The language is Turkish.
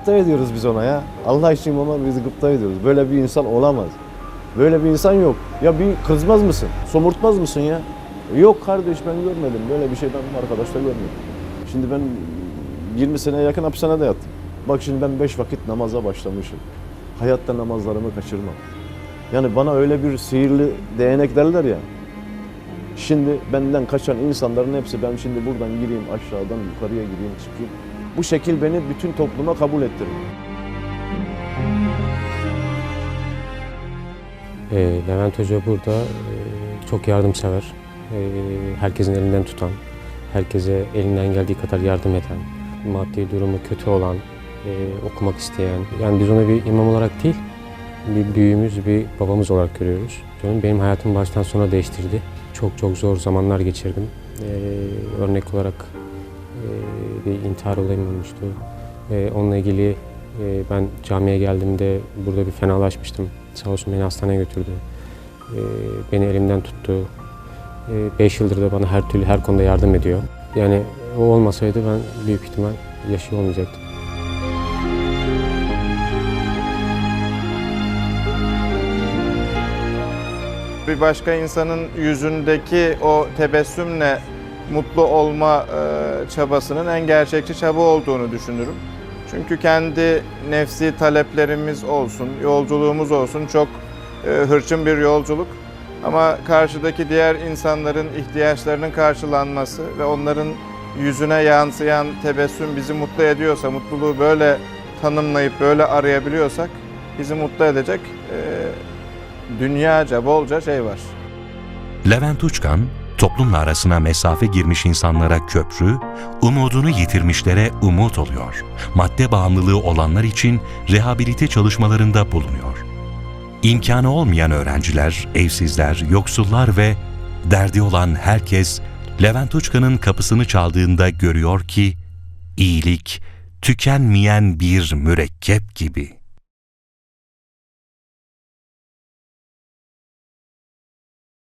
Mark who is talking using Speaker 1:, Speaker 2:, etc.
Speaker 1: gıpta ediyoruz biz ona ya. Allah için ama biz gıpta ediyoruz. Böyle bir insan olamaz. Böyle bir insan yok. Ya bir kızmaz mısın? Somurtmaz mısın ya? Yok kardeş ben görmedim. Böyle bir şey ben arkadaşta görmedim. Şimdi ben 20 seneye yakın hapishanede yattım. Bak şimdi ben 5 vakit namaza başlamışım. Hayatta namazlarımı kaçırmam. Yani bana öyle bir sihirli değnek derler ya. Şimdi benden kaçan insanların hepsi ben şimdi buradan gireyim aşağıdan yukarıya gireyim çıkayım. Bu şekil beni bütün topluma kabul ettirir.
Speaker 2: Ee, Levent Hoca burada e, çok yardımsever, e, herkesin elinden tutan, herkese elinden geldiği kadar yardım eden, maddi durumu kötü olan, e, okumak isteyen, yani biz onu bir imam olarak değil, bir büyüğümüz, bir babamız olarak görüyoruz. Benim hayatımı baştan sona değiştirdi. Çok çok zor zamanlar geçirdim. Ee, örnek olarak e, bir intihar olayım olmuştu. Ee, onunla ilgili e, ben camiye geldiğimde burada bir fenalaşmıştım. Sağ olsun beni hastaneye götürdü. Ee, beni elimden tuttu. 5 yıldır da bana her türlü her konuda yardım ediyor. Yani o olmasaydı ben büyük ihtimal yaşıyor olmayacaktım.
Speaker 3: bir başka insanın yüzündeki o tebessümle mutlu olma e, çabasının en gerçekçi çaba olduğunu düşünürüm. Çünkü kendi nefsi taleplerimiz olsun, yolculuğumuz olsun çok e, hırçın bir yolculuk. Ama karşıdaki diğer insanların ihtiyaçlarının karşılanması ve onların yüzüne yansıyan tebessüm bizi mutlu ediyorsa, mutluluğu böyle tanımlayıp böyle arayabiliyorsak bizi mutlu edecek e, dünyaca bolca şey var.
Speaker 4: Levent Uçkan, toplumla arasına mesafe girmiş insanlara köprü, umudunu yitirmişlere umut oluyor. Madde bağımlılığı olanlar için rehabilite çalışmalarında bulunuyor. İmkanı olmayan öğrenciler, evsizler, yoksullar ve derdi olan herkes Levent Uçkan'ın kapısını çaldığında görüyor ki iyilik tükenmeyen bir mürekkep gibi.